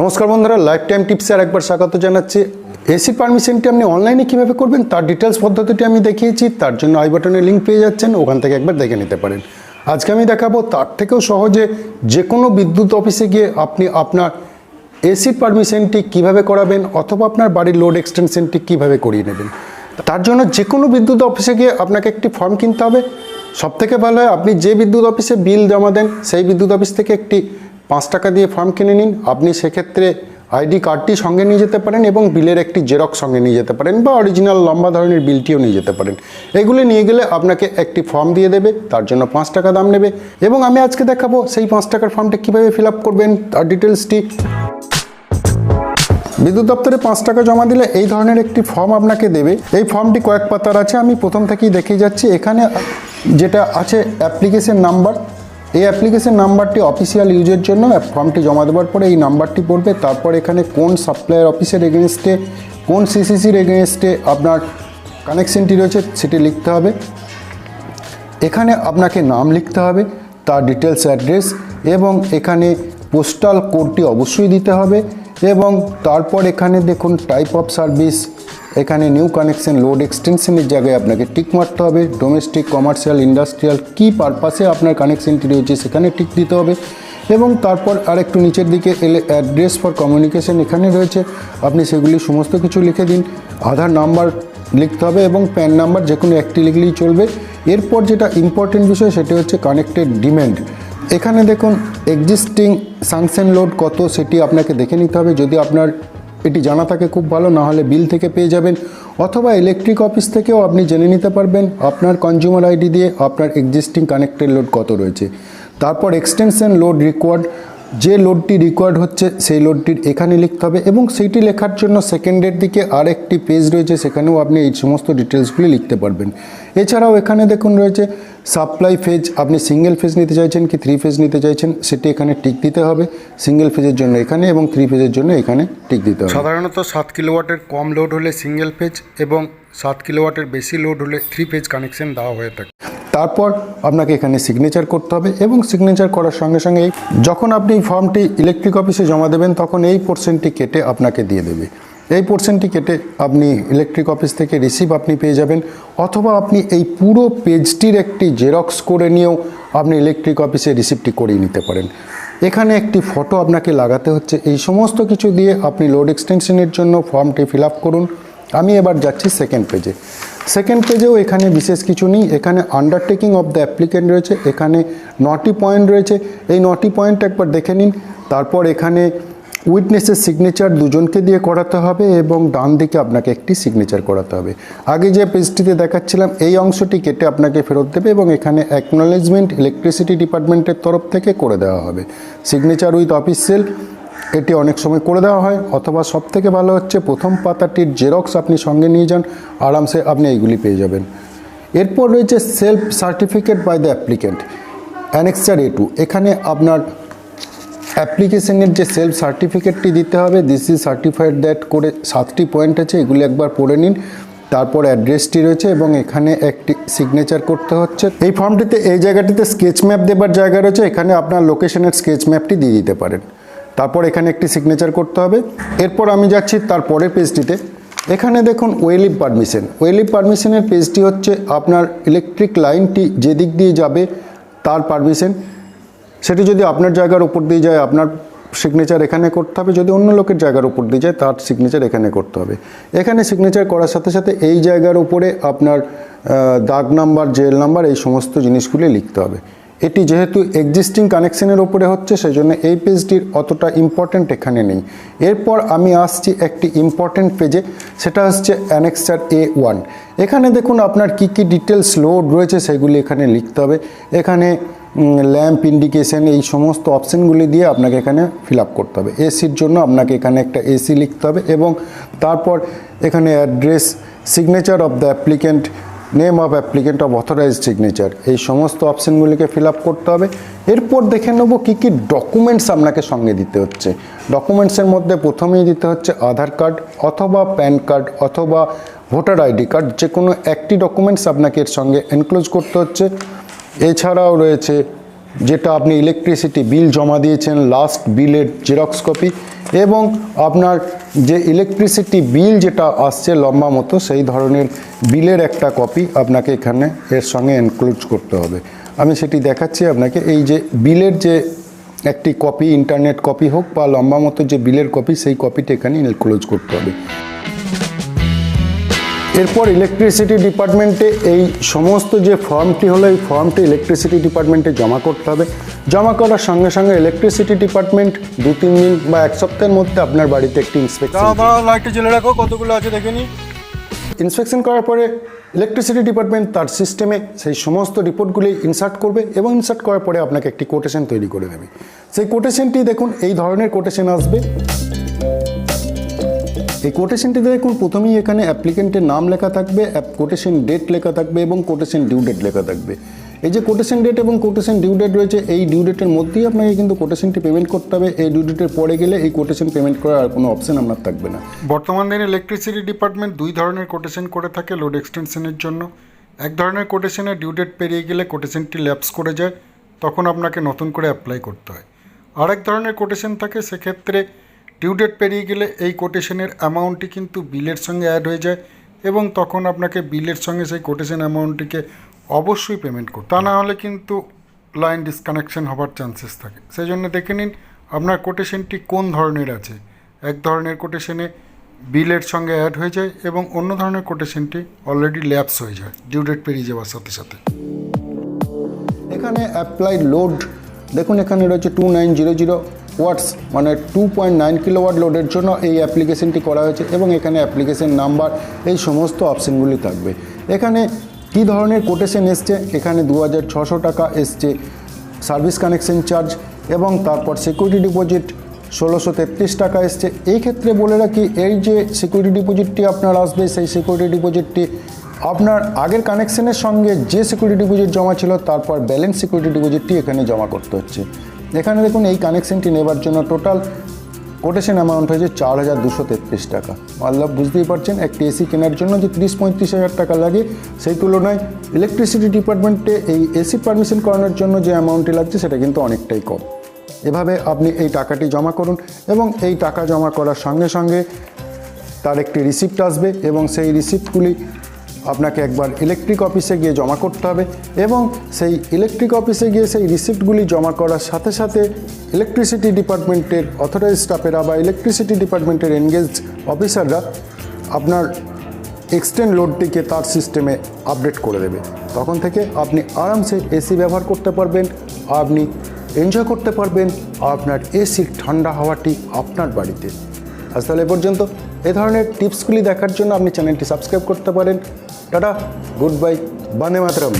নমস্কার বন্ধুরা life time টিপসে আর একবার স্বাগত জানাচ্ছি। এসি পারমিশনটি আপনি অনলাইনে কীভাবে করবেন, তার ডিটেলস পদ্ধতিটি আমি দেখিয়েছি, তার জন্য আই বাটনে লিঙ্ক পেয়ে যাচ্ছেন, ওখান থেকে একবার দেখে নিতে পারেন। আজকে আমি দেখাবো, তার থেকেও সহজে যে কোনো বিদ্যুৎ অফিসে গিয়ে আপনি আপনার এসি পারমিশনটি কীভাবে করাবেন, অথবা আপনার বাড়ির লোড এক্সটেনশনটি কীভাবে করিয়ে নেবেন। তার জন্য যে কোনো বিদ্যুৎ অফিসে গিয়ে আপনাকে একটি ফর্ম কিনতে হবে। সব থেকে ভালো হয়, আপনি যে বিদ্যুৎ অফিসে বিল জমা দেন, সেই বিদ্যুৎ অফিস থেকে একটি পাঁচ টাকা দিয়ে ফর্ম কিনে নিন। আপনি সেক্ষেত্রে আইডি কার্ডটি সঙ্গে নিয়ে যেতে পারেন এবং বিলের একটি জেরক্স সঙ্গে নিয়ে যেতে পারেন বা অরিজিনাল লম্বা ধরনের বিলটিও নিয়ে যেতে পারেন। এগুলি নিয়ে গেলে আপনাকে একটি ফর্ম দিয়ে দেবে, তার জন্য পাঁচ টাকা দাম নেবে এবং আমি আজকে দেখাবো সেই পাঁচ টাকার ফর্মটা কীভাবে ফিল আপ করবেন, তার ডিটেলসটি বিদ্যুৎ দপ্তরে পাঁচ টাকা জমা দিলে এই ধরনের একটি ফর্ম আপনাকে দেবে। এই ফর্মটি কয়েক পাতার আছে, আমি প্রথম থেকেই দেখিয়ে যাচ্ছি। এখানে যেটা আছে, অ্যাপ্লিকেশন নাম্বার এই অ্যাপ্লিকেশন নাম্বারটি অফিসিয়াল ইউজের জন্য ফর্মটি জমা দেওয়ার পরে এই নাম্বারটি পড়বে। তারপর এখানে কোন সাপ্লায়ার অফিসের এগেনস্টে কোন সিসিসির এগেনস্টে আপনার কানেকশনটি রয়েছে সেটি লিখতে হবে। এখানে আপনাকে নাম লিখতে হবে, তার ডিটেলস অ্যাড্রেস এবং এখানে পোস্টাল কোডটি অবশ্যই দিতে হবে। এবং তারপর এখানে দেখুন টাইপ অফ সার্ভিস এখানে নিউ কানেকশন লোড এক্সটেনশনের জায়গায় আপনাকে টিক মারতে হবে। ডোমেস্টিক কমার্শিয়াল ইন্ডাস্ট্রিয়াল কী পারপাসে আপনার কানেকশনটি রয়েছে সেখানে টিক দিতে হবে। এবং তারপর আরেকটু নিচের দিকে এলে অ্যাড্রেস ফর কমিউনিকেশন এখানে রয়েছে। আপনি সেগুলি সমস্ত কিছু লিখে দিন। আধার নাম্বার লিখতে হবে এবং প্যান নাম্বার যে কোনো একটি লিখলেই চলবে। এরপর যেটা ইম্পর্টেন্ট বিষয় সেটি হচ্ছে কানেক্টেড ডিম্যান্ড এখানে দেখুন এক্সিস্টিং সাংশন লোড কত সেটি আপনাকে দেখে নিতে হবে। যদি আপনার এটি জানা থাকে খুব ভালো, না হলে বিল থেকে পেয়ে যাবেন, অথবা ইলেকট্রিক অফিস থেকেও আপনি জেনে নিতে পারবেন আপনার কনজিউমার আইডি দিয়ে আপনার এক্সিস্টিং কানেক্টেড লোড কত রয়েছে। তারপর এক্সটেনশন লোড রিকোয়ার্ড যে লোডটি রিকোয়ার্ড হচ্ছে, সেই লোডটির এখানে লিখতে হবে এবং সেইটি লেখার জন্য সেকেন্ডের দিকে আর একটি পেজ রয়েছে, সেখানেও আপনি এই সমস্ত ডিটেলসগুলি লিখতে পারবেন। এছাড়াও এখানে দেখুন রয়েছে সাপ্লাই ফেজ আপনি সিঙ্গেল ফেজ নিতে চাইছেন কি থ্রি ফেজ নিতে চাইছেন, সেটি এখানে টিক দিতে হবে। সিঙ্গেল ফেজের জন্য এখানে এবং থ্রি ফেজের জন্য এখানে টিক দিতে হবে। সাধারণত সাত কিলোওয়াটের কম লোড হলে সিঙ্গেল ফেজ এবং সাত কিলোওয়াটের বেশি লোড হলে থ্রি ফেজ কানেকশন দেওয়া হয়ে থাকে। তারপর আপনাকে এখানে সিগনেচার করতে হবে এবং সিগনেচার করার সঙ্গে সঙ্গে যখন আপনি ফর্মটি ইলেকট্রিক অফিসে জমা দেবেন, তখন এই পোর্শনটি কেটে আপনাকে দিয়ে দেবে। এই পোর্শনটি কেটে আপনি ইলেকট্রিক অফিস থেকে রিসিভ আপনি পেয়ে যাবেন, অথবা আপনি এই পুরো পেজটির একটি জেরক্স করে নিয়েও আপনি ইলেকট্রিক অফিসে রিসিভটি করিয়ে নিতে পারেন। এখানে একটি ফটো আপনাকে লাগাতে হচ্ছে। এই সমস্ত কিছু দিয়ে আপনি লোড এক্সটেনশনের জন্য ফর্মটি ফিল করুন। আমি এবার যাচ্ছি সেকেন্ড পেজে সেকেন্ড পেজেও এখানে বিশেষ কিছু নেই। এখানে আন্ডারটেকিং অফ দ্য অ্যাপ্লিকেন্ট রয়েছে। এখানে নটি পয়েন্ট রয়েছে। এই নটি পয়েন্ট একবার দেখে নিন। তারপর এখানে উইটনেসের সিগনেচার দুজনকে দিয়ে করাতে হবে এবং ডান দিকে আপনাকে একটি সিগনেচার করাতে হবে। আগে যে পেজটিতে দেখাচ্ছিলাম, এই অংশটি কেটে আপনাকে ফেরত দেবে এবং এখানে অ্যাকনোলেজমেন্ট ইলেকট্রিসিটি ডিপার্টমেন্টের তরফ থেকে করে দেওয়া হবে। সিগনেচার উইথ অফিস সেল এটি অনেক সময় করে দেওয়া হয়। অথবা সব থেকে ভালো হচ্ছে, প্রথম পাতাটির জেরক্স আপনি সঙ্গে নিয়ে যান, আরামসে আপনি এইগুলি পেয়ে যাবেন। এরপর রয়েছে self certificate by the applicant annexure A two. এখানে আপনার অ্যাপ্লিকেশনের যে সেলফ সার্টিফিকেটটি দিতে হবে, দিস ইজ সার্টিফাইড দ্যাট করে সাতটি পয়েন্ট আছে, এগুলি একবার পড়ে নিন। তারপর অ্যাড্রেসটি রয়েছে এবং এখানে একটি সিগনেচার করতে হচ্ছে। এই ফর্মটিতে, এই জায়গাটিতে স্কেচ ম্যাপ দেবার জায়গা রয়েছে, এখানে আপনার লোকেশনের স্কেচ ম্যাপটি দিয়ে দিতে পারেন। তারপর এখানে একটি সিগনেচার করতে হবে। এরপর আমি যাচ্ছি তার পরের পেজটিতে এখানে দেখুন ওয়েলিভ পারমিশন। ওয়েলিভ পারমিশনের পেজটি হচ্ছে আপনার ইলেকট্রিক লাইনটি যে দিক দিয়ে যাবে তার পারমিশন সেটি যদি আপনার জায়গার উপর দিয়ে যায়, আপনার সিগনেচার এখানে করতে হবে। যদি অন্য লোকের জায়গার উপর দিয়ে যায়, তার সিগনেচার এখানে করতে হবে। এখানে সিগনেচার করার সাথে সাথে এই জায়গার উপরে আপনার দাগ নাম্বার জেল নাম্বার এই সমস্ত জিনিসগুলি লিখতে হবে। এটি যেহেতু এক্সিস্টিং কানেকশনের উপরে হচ্ছে সেই জন্য এই পেজটির অতটা ইম্পর্ট্যান্ট এখানে নেই। এরপর আমি আসছি একটি ইম্পর্ট্যান্ট পেজে সেটা হচ্ছে অ্যানেক্সার এ ওয়ান এখানে দেখুন আপনার কী কী ডিটেলস লোড রয়েছে, সেগুলি এখানে লিখতে হবে। এখানে ল্যাম্প ইন্ডিকেশন এই সমস্ত অপশানগুলি দিয়ে আপনাকে এখানে ফিল করতে হবে। এসির জন্য আপনাকে এখানে একটা এসি লিখতে হবে এবং তারপর এখানে address signature of the applicant name of applicant of authorised signature এই সমস্ত অপশানগুলিকে ফিল আপ করতে হবে। এরপর দেখে নেব কী কী ডকুমেন্টস আপনাকে সঙ্গে দিতে হচ্ছে। ডকুমেন্টসের মধ্যে প্রথমেই দিতে হচ্ছে আধার কার্ড অথবা প্যান কার্ড অথবা ভোটার আইডি কার্ড। যে কোনো একটি ডকুমেন্টস আপনাকে এর সঙ্গে এনক্লোজ করতে হচ্ছে। এছাড়াও রয়েছে যেটা আপনি ইলেকট্রিসিটি বিল জমা দিয়েছেন লাস্ট বিলের জেরক্স কপি এবং আপনার যে ইলেকট্রিসিটি বিল যেটা আসছে লম্বা মতো, সেই ধরনের বিলের একটা কপি আপনাকে এখানে এর সঙ্গে এনক্লোজ করতে হবে। আমি সেটি দেখাচ্ছি আপনাকে, এই যে বিলের যে একটি কপি ইন্টারনেট কপি হোক বা লম্বা মতো যে বিলের কপি সেই কপিটা এখানে এনক্লোজ করতে হবে। এরপর ইলেকট্রিসিটি ডিপার্টমেন্টে এই সমস্ত যে ফর্মটি হলো এই ফর্মটি ইলেকট্রিসিটি ডিপার্টমেন্টে জমা করতে হবে। জমা করার সঙ্গে সঙ্গে ইলেকট্রিসিটি ডিপার্টমেন্ট দু তিন দিন বা এক সপ্তাহের মধ্যে আপনার বাড়িতে একটি ইন্সপেকশন লাইটটা রাখো কতগুলো আছে দেখে ইন্সপেকশন করার পরে ইলেকট্রিসিটি ডিপার্টমেন্ট তার সিস্টেমে সেই সমস্ত রিপোর্টগুলি ইনসার্ট করবে এবং ইনসার্ট করার পরে আপনাকে একটি কোটেশন তৈরি করে দেবে। সেই কোটেশনটি দেখুন এই ধরনের কোটেশন আসবে। এই কোটেশনটিতে দেখুন, প্রথমেই এখানে অ্যাপ্লিকেন্টের নাম লেখা থাকবে কোটেশন ডেট লেখা থাকবে এবং কোটেশন ডিউ ডেট লেখা থাকবে। এই যে কোটেশন ডেট এবং কোটেশন ডিউ ডেট রয়েছে, এই ডিউ ডেটের মধ্যেই আপনাকে কিন্তু কোটেশনটি পেমেন্ট করতে হবে। এই ডিউ ডেটের পরে গেলে এই কোটেশন পেমেন্ট করার আর কোনো অপশন আপনার থাকবে না। বর্তমান দিনে ইলেকট্রিসিটি ডিপার্টমেন্ট দুই ধরনের কোটেশন করে থাকে লোড এক্সটেনশনের জন্য। এক ধরনের কোটেশনে ডিউ ডেট পেরিয়ে গেলে কোটেশনটি ল্যাপস করে যায়, তখন আপনাকে নতুন করে অ্যাপ্লাই করতে হয়। আরেক ধরনের কোটেশন থাকে, সেক্ষেত্রে ডিউ ডেট পেরিয়ে গেলে এই কোটেশনের অ্যামাউন্টটি কিন্তু বিলের সঙ্গে অ্যাড হয়ে যায় এবং তখন আপনাকে বিলের সঙ্গে সেই কোটেশন অ্যামাউন্টটিকে অবশ্যই পেমেন্ট করতে তা না হলে কিন্তু লাইন ডিসকানেকশন হবার চান্সেস থাকে। সেই জন্য দেখে নিন আপনার কোটেশনটি কোন ধরনের আছে। এক ধরনের কোটেশনে বিলের সঙ্গে অ্যাড হয়ে যায় এবং অন্য ধরনের কোটেশনটি অলরেডি ল্যাপস হয়ে যায় ডিউ ডেট পেরিয়ে যাওয়ার সাথে সাথে। এখানে অ্যাপ্লাই লোড, দেখুন এখানে রয়েছে two nine zero zero. Watts মানে টু পয়েন্ট নাইন কিলোওয়াট লোডের জন্য এই অ্যাপ্লিকেশনটি করা হয়েছে এবং এখানে অ্যাপ্লিকেশন নাম্বার এই সমস্ত অপশানগুলি থাকবে। এখানে কী ধরনের কোটেশন এসছে? এখানে দু টাকা এসছে সার্ভিস কানেকশন চার্জ এবং তারপর সিকিউরিটি ডিপোজিট ষোলোশো তেত্রিশ টাকা এসছে। এই ক্ষেত্রে বলে রাখি, এই যে সিকিউরিটি ডিপোজিটটি আপনার আসবে, সেই সিকিউরিটি ডিপোজিটটি আপনার আগের কানেকশনের সঙ্গে যে সিকিউরিটি ডিপোজিট জমা ছিল, তারপর ব্যালেন্স সিকিউরিটি ডিপোজিটটি এখানে জমা করতে হচ্ছে। এখানে দেখুন এই কানেকশনটি নেবার জন্য টোটাল কোটেশন অ্যামাউন্ট হয়েছে চার হাজার দুশো তেত্রিশ টাকা। মাল্লা বুঝতেই পারছেন, একটি এসি কেনার জন্য যে তিরিশ পঁয়ত্রিশ হাজার টাকা লাগে, সেই তুলনায় ইলেকট্রিসিটি ডিপার্টমেন্টে এই এসি পারমিশন করানোর জন্য যে অ্যামাউন্টটি লাগছে, সেটা কিন্তু অনেকটাই কম। এভাবে আপনি এই টাকাটি জমা করুন এবং এই টাকা জমা করার সঙ্গে সঙ্গে তার একটি রিসিপ্ট আসবে এবং সেই রিসিপ্টগুলি আপনাকে একবার ইলেকট্রিক অফিসে গিয়ে জমা করতে হবে এবং সেই ইলেকট্রিক অফিসে গিয়ে সেই রিসিপ্টগুলি জমা করার সাথে সাথে ইলেকট্রিসিটি ডিপার্টমেন্টের অথরাইজ স্টাফেরা বা ইলেকট্রিসিটি ডিপার্টমেন্টের এনগেজড অফিসাররা আপনার এক্সটেন্ড লোডটিকে তার সিস্টেমে আপডেট করে দেবে। তখন থেকে আপনি আরামসে এসি ব্যবহার করতে পারবেন, আপনি এনজয় করতে পারবেন, আপনার এসির ঠান্ডা হাওয়াটি আপনার বাড়িতে। আজ তাহলে এ পর্যন্ত। এ ধরনের টিপসগুলি দেখার জন্য আপনি চ্যানেলটি সাবস্ক্রাইব করতে পারেন। টাটা, গুড বাই বানে মাতরম।